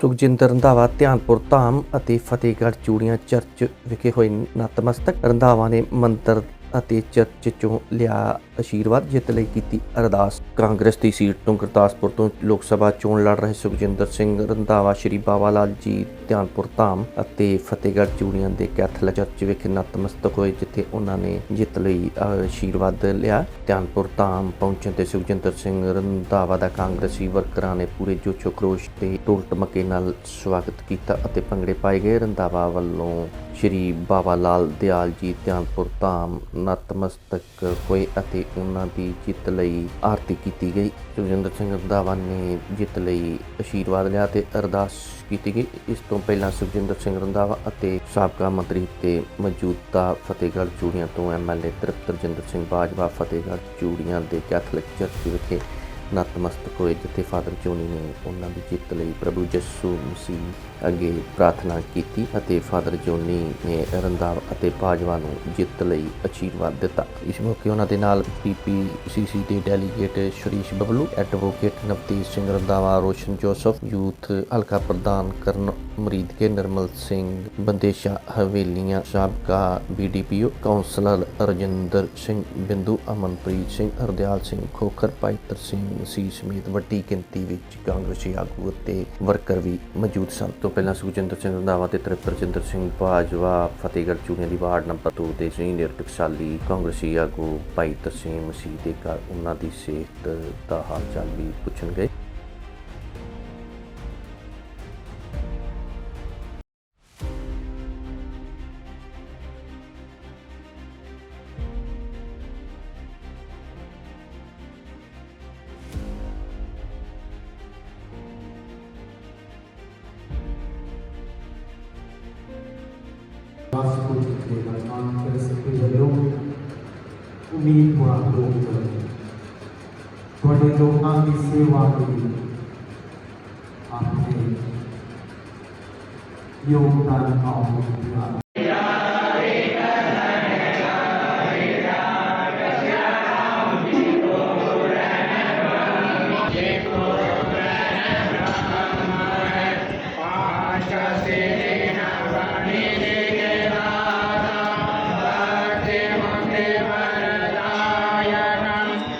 ਸੁਖਜਿੰਦਰ ਰੰਧਾਵਾ, ਧਿਆਨਪੁਰ ਧਾਮ ਅਤੇ ਫਤਿਹਗੜ੍ਹ ਚੂੜੀਆਂ ਚਰਚ ਵਿਖੇ ਹੋਏ ਨਤਮਸਤਕ ਰੰਧਾਵਾ ਨੇ ਮੰਦਰ ਅਤੇ ਚਰਚ ਚੋਂ ਲਿਆ ਆਸ਼ੀਰਵਾਦ ਜਿੱਤ ਲਈ ਕੀਤੀ ਅਰਦਾਸ। ਕਾਂਗਰਸ ਦੀ ਸੀਟ ਤੋਂ ਗੁਰਦਾਸਪੁਰ ਤੋਂ ਲੋਕ ਸਭਾ ਚੋਣ ਲੜ ਰਹੇ ਸੁਖਜਿੰਦਰ ਸਿੰਘ ਰੰਧਾਵਾ, ਸ਼੍ਰੀ ਬਾਬਾ ਲਾਲ ਜੀ, ਧਿਆਨਪੁਰ ਧਾਮ ਅਤੇ ਫਤਿਹਗੜ੍ਹ ਚੂੜੀਆਂ ਦੇ ਕੈਥੋਲਿਕ ਚਰਚ ਵਿਖੇ ਨਤਮਸਤਕ ਹੋਏ, ਜਿੱਥੇ ਉਹਨਾਂ ਨੇ ਜਿੱਤ ਲਈ ਆਸ਼ੀਰਵਾਦ ਲਿਆ। ਧਿਆਨਪੁਰ ਧਾਮ ਪਹੁੰਚਣ ਤੇ ਸੁਖਜਿੰਦਰ ਸਿੰਘ ਰੰਧਾਵਾ ਦਾ ਕਾਂਗਰਸੀ ਵਰਕਰਾਂ ਨੇ ਪੂਰੇ ਜੋਸ਼ੋ ਖਰੋਸ਼ ਤੇ ਢੋਲ ਟਮਕੇ ਨਾਲ ਸਵਾਗਤ ਕੀਤਾ ਅਤੇ ਭੰਗੜੇ ਪਾਏ ਗਏ। ਰੰਧਾਵਾ ਵੱਲੋਂ ਸ਼੍ਰੀ ਬਾਬਾ ਲਾਲ ਦਿਆਲ ਜੀ, ਧਿਆਨਪੁਰ ਧਾਮ ਨਤਮਸਤਕ ਹੋਏ ਅਤੇ ਉਹਨਾਂ ਦੀ ਜਿੱਤ ਲਈ ਆਰਤੀ ਕੀਤੀ ਗਈ। ਸੁਖਜਿੰਦਰ ਸਿੰਘ ਰੰਧਾਵਾ ਨੇ ਜਿੱਤ ਲਈ ਆਸ਼ੀਰਵਾਦ ਲਿਆ ਤੇ ਅਰਦਾਸ ਕੀਤੀ ਗਈ। ਇਸ ਤੋਂ ਪਹਿਲਾਂ ਸੁਖਜਿੰਦਰ ਸਿੰਘ ਰੰਧਾਵਾ ਅਤੇ ਸਾਬਕਾ ਮੰਤਰੀ ਤੇ ਮੌਜੂਦਾ ਫਤਿਹਗੜ੍ਹ ਚੂੜੀਆਂ ਤੋਂ ਐਮਐਲਏ ਤ੍ਰਿਪਤਰਜਿੰਦਰ ਸਿੰਘ ਬਾਜਵਾ ਫਤਿਹਗੜ੍ਹ ਚੂੜੀਆਂ ਦੇ ਕੈਥੋਲਿਕ ਚਰਚ ਵਿਖੇ ਨਤਮਸਤਕ ਹੋਏ ਜਿੱਥੇ ਫਾਦਰ ਜੋਨੀ ਨੇ ਉਹਨਾਂ ਦੀ ਜਿੱਤ ਲਈ ਪ੍ਰਭੂ ਯਿਸੂ ਮਸੀਹ ਅੱਗੇ ਪ੍ਰਾਰਥਨਾ ਕੀਤੀ ਅਤੇ ਫਾਦਰ ਜੋਨੀ ਨੇ ਰੰਧਾਵਾ ਅਤੇ ਬਾਜਵਾ ਨੂੰ ਜਿੱਤ ਲਈ ਆਸ਼ੀਰਵਾਦ ਦਿੱਤਾ। ਇਸ ਮੌਕੇ ਉਹਨਾਂ ਦੇ ਨਾਲ ਪੀਪੀਸੀਸੀ ਦੇ delegate Sharish Bablu, advocate Navtej Singh Randhawa, Roshan Joseph, youth ਹਲਕਾ ਪ੍ਰਧਾਨ ਕਰਨ ਮਰੀਦ ਕੇ ਨਿਰਮਲ ਸਿੰਘ, ਬੰਦੇਸ਼ਾ ਹਵੇਲੀਆਂ ਸਾਬਕਾ ਬੀਡੀਪੀਓ ਕਾਉਂਸਲਰ ਰਜਿੰਦਰ ਸਿੰਘ, ਬਿੰਦੂ ਅਮਨਪ੍ਰੀਤ ਸਿੰਘ, ਹਰਦਿਆਲ ਸਿੰਘ ਖੋਖਰ ਪਾਈਤਰ ਸਿੰਘ ਮਸੀਹ ਸਮੇਤ ਵੱਡੀ ਗਿਣਤੀ ਵਿੱਚ ਕਾਂਗਰਸੀ ਆਗੂ ਅਤੇ ਵਰਕਰ ਵੀ ਮੌਜੂਦ ਸਨ। ਤੋਂ ਪਹਿਲਾਂ ਸੁਖਜਿੰਦਰ ਸਿੰਘ ਰੰਧਾਵਾ ਤੇ ਤ੍ਰਿਪਤਰਜਿੰਦਰ ਸਿੰਘ ਬਾਜਵਾ ਫਤਿਹਗੜ੍ਹ ਚੂੜੀਆਂ ਦੀ ਵਾਰਡ ਨੰਬਰ 2 ਦੇ ਸੀਨੀਅਰ ਟਕਸਾਲੀ ਕਾਂਗਰਸੀ ਆਗੂ ਭਾਈ ਸਿੰਘ ਮਸੀਹ ਦੇ ਘਰ ਉਹਨਾਂ ਦੀ ਸਿਹਤ ਦਾ ਹਾਲ ਚਾਲ ਵੀ ਪੁੱਛਣ ਗਏ। ਬਸ ਕੁਝ ਕੇ ਵਰਤਮਾਨ ਕਰ ਸਕੇ ਵੱਲੋਂ ਉਮੀਦਵਾਰ ਲੋਕ ਤੁਹਾਡੇ ਲੋਕਾਂ ਦੀ ਸੇਵਾ ਲਈ ਆਪਣੇ ਯੋਗਦਾਨ ਆਉਣ